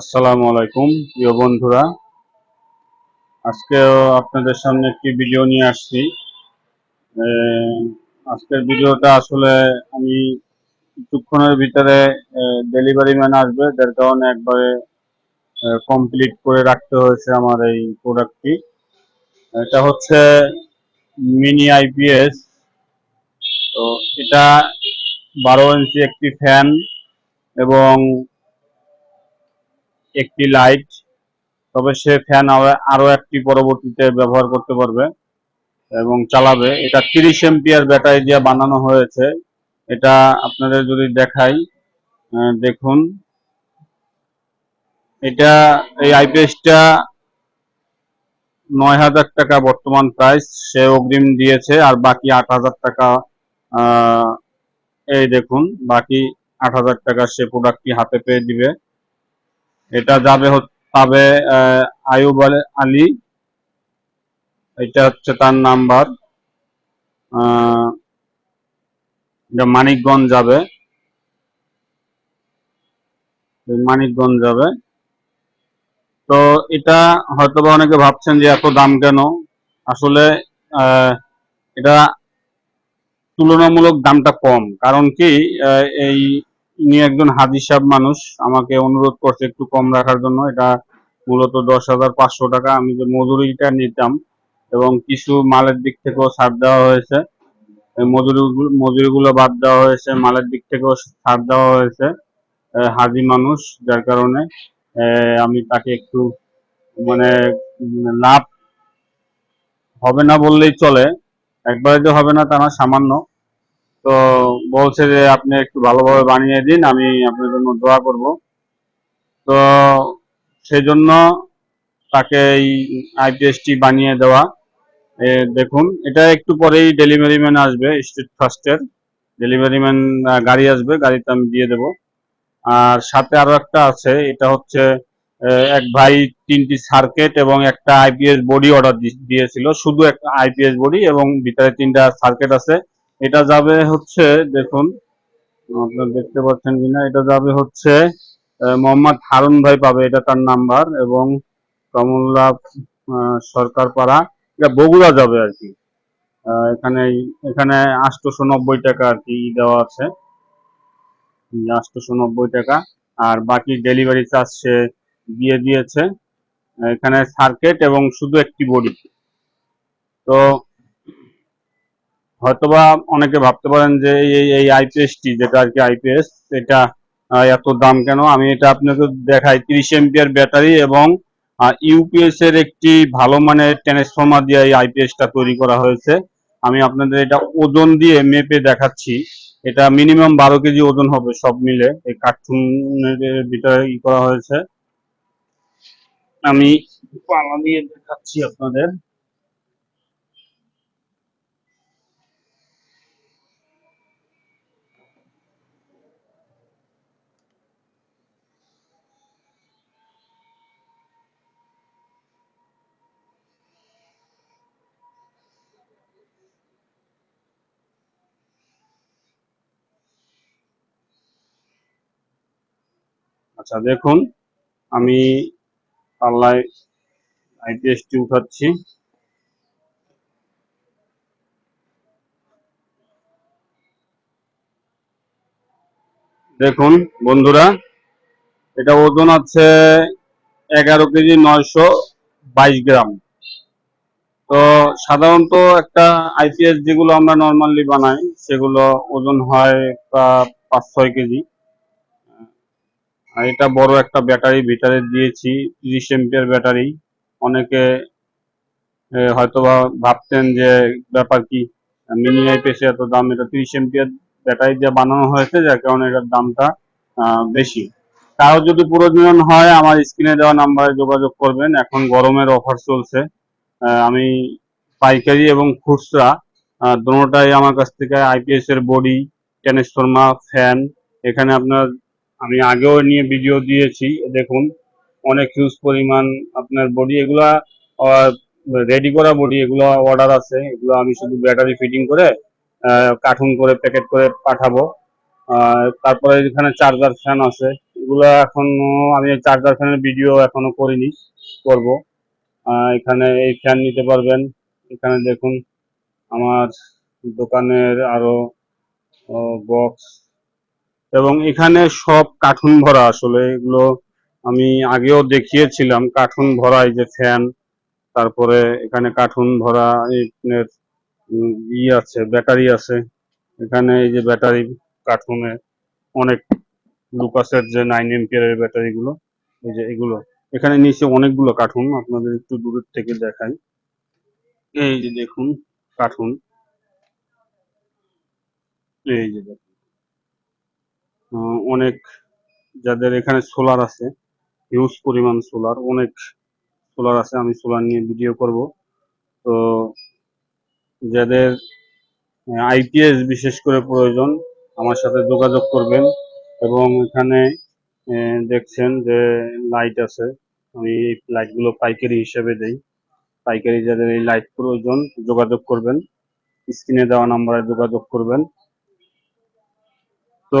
আসসালামু আলাইকুম, প্রিয় বন্ধুরা। আজকেও আপনাদের সামনে একটি ভিডিও নিয়ে আসছি। আজকের ভিডিওটা আসলে আমি কিছুক্ষণের ভিতরে ডেলিভারি ম্যান আসবে, যার কারণে একবারে কমপ্লিট করে রাখতে হয়েছে আমার এই প্রোডাক্টটি এটা হচ্ছে মিনি আইপিএস তো এটা বারো ইঞ্চি একটি ফ্যান এবং একটি লাইট, তবে সে ফ্যান আরও একটি পরবর্তীতে ব্যবহার করতে পারবে এবং চালাবে। এটা তিরিশ এম্পিয়ার ব্যাটারি দিয়ে বানানো হয়েছে। এটা আপনাদের যদি দেখাই দেখুন। এটা, এই আইপিএসটা নয় হাজার টাকা বর্তমান প্রাইস। সে অগ্রিম দিয়েছে, আর বাকি আট হাজার টাকা এই দেখুন, বাকি আট হাজার টাকা সে প্রোডাক্টটি হাতে পেয়ে দিবে। এটা যাবে পাবে আয়ুব আলী এটা হচ্ছে তার নাম্বার। এটা মানিকগঞ্জ যাবে। মানিকগঞ্জ যাবে। তো এটা হয়তো বা অনেকে ভাবছেন যে এত দাম কেন? আসলে এটা তুলনামূলক দামটা কম। কারণ কি এই ইনি একজন হাজি সাহেব মানুষ। আমাকে অনুরোধ করছে একটু কম রাখার জন্য। এটা মূলত দশ হাজার পাঁচশো টাকা। আমি যে মজুরিটা নিতাম এবং কিছু মালের দিক থেকেও ছাড় দেওয়া হয়েছে। মজুরি, মজুরিগুলো বাদ দেওয়া হয়েছে, মালের দিক থেকেও ছাড় দেওয়া হয়েছে হাজি মানুষ, যার কারণে আমি তাকে একটু মানে লাভ হবে না বললেই চলে। একবারে যে হবে না তা না, সামান্য। তো বলছে যে আপনি একটু ভালোভাবে বানিয়ে দিন, আমি আপনার জন্য দোয়া করব। তো সেই জন্য তাকে এই আইপিএসটি বানিয়ে দেওয়া দেখুন, এটা একটু পরেই ডেলিভারি ম্যান আসবে, স্ট্রিট ফার্স্টের ডেলিভারি ম্যান গাড়ি আসবে, গাড়িতে আমি দিয়ে দেব। আর সাথে আরও একটা আছে, এটা হচ্ছে এক ভাই তিনটি সার্কিট এবং একটা আইপিএস বডি অর্ডার দিয়েছিল। শুধু একটা আইপিএস বডি এবং ভিতরে তিনটা সার্কিট আছে। এটা যাবে হচ্ছে দেখুন আপনারা দেখতে পাচ্ছেন কিনা এটা যাবে হচ্ছে মোহাম্মদ হারুন ভাই পাবে এটা তার নাম্বার এবং কমলা আহ, সরকার পাড়া এটা বগুড়া যাবে আর কি। এখানে এখানে আটশোশো নব্বই টাকা আর কি দেওয়া আছে। আটশোশো নব্বই টাকা আর বাকি ডেলিভারি চার্জ সে দিয়ে দিয়েছে। এখানে সার্কেট এবং শুধু একটি বডি তো হয়তোবা অনেকে ভাবতে পারেন যে এই এই আইপিএসটি যেটা আর কি আইপিএস এটা এত দাম কেন? আমি এটা আপনাকে দেখাই, তিরিশ এম্পিয়ার ব্যাটারি এবং ইউপিএস এর একটি ভালো মানের ট্রান্সফর্মার দিয়ে এই আইপিএসটা তৈরি করা হয়েছে। আমি আপনাদের এটা ওজন দিয়ে মেপে দেখাচ্ছি। এটা মিনিমাম বারো কেজি ওজন হবে সব মিলে, এই কার্টুনের ভিতরে ই করা হয়েছে। আমি পালা দিয়ে দেখাচ্ছি আপনাদের। আচ্ছা দেখুন, আমি পাল্লায় আইপিএসটি উঠাচ্ছি। দেখুন, বন্ধুরা, এটা ওজন আছে এগারো কেজি নয়শো বাইশ গ্রাম। তো সাধারণত একটা আইপিএস যেগুলো আমরা নর্মালি বানাই, সেগুলো ওজন হয় পাঁচ ছয় কেজি। এটা বড় একটা ব্যাটারি ভিতরে দিয়েছি তিরিশ এম্পিয়ার ব্যাটারি। অনেকে এ, হয়তোবা ভাবতেন যে ব্যাপার কি মিনি আইপিএস এত দাম এটা তিরিশ এম্পিয়ার ব্যাটারি দিয়ে বানানো হয়েছে যার কারণে এটার দামটা বেশি। তাও যদি প্রয়োজন হয় আমার স্ক্রিনে দেওয়া নাম্বারে যোগাযোগ করবেন। এখন গরমের অফার চলছে। আমি পাইকারি এবং খুচরা দোনোটাই আমার কাছ থেকে আইপিএস এর বডি ট্রান্সফর্মার ফ্যান এখানে আপনার আমি আগেও নিয়ে ভিডিও দিয়েছি, দেখুন, অনেক হিউজ পরিমাণ আপনার বডি এগুলা রেডি করা বডি এগুলো অর্ডার আছে, এগুলো আমি শুধু ব্যাটারি ফিটিং করে কার্টুন করে প্যাকেট করে পাঠাবো। তারপরে এখানে চার্জার ফ্যান আছে, এগুলো এখনও আমি চার্জার ফ্যানের ভিডিও এখনও করিনি, করব। এখানে এই ফ্যান নিতে পারবেন, এখানে দেখুন, আমার দোকানের আরও বক্স এবং এখানে সব কার্টুন ভরা আসলে, এগুলো আমি আগেও দেখিয়েছিলাম, কার্টুন ভরা এই যে ফ্যান, তারপরে এখানে কার্টুন ভরা ই আছে, ব্যাটারি আছে, এখানে এই যে ব্যাটারি কার্টুনে অনেক লুকাসের যে নাইন এমপিয়ার এর ব্যাটারি গুলো এই যে এগুলো। এখানে নিচে অনেকগুলো কার্টুন, আপনাদের একটু দূরের থেকে দেখাই। এই যে দেখুন, কার্টুন। এই যে দেখুন। অনেক যাদের এখানে সোলার আছে হিউজ পরিমাণ সোলার অনেক সোলার আছে, আমি সোলার নিয়ে ভিডিও করব। তো যাদের আইপিএস বিশেষ করে প্রয়োজন, আমার সাথে যোগাযোগ করবেন এবং এখানে দেখছেন যে লাইট আছে, আমি এই লাইটগুলো পাইকারি হিসেবে দেই। পাইকারি যাদের এই লাইট প্রয়োজন, যোগাযোগ করবেন। স্ক্রিনে দেওয়া নাম্বারে যোগাযোগ করবেন। তো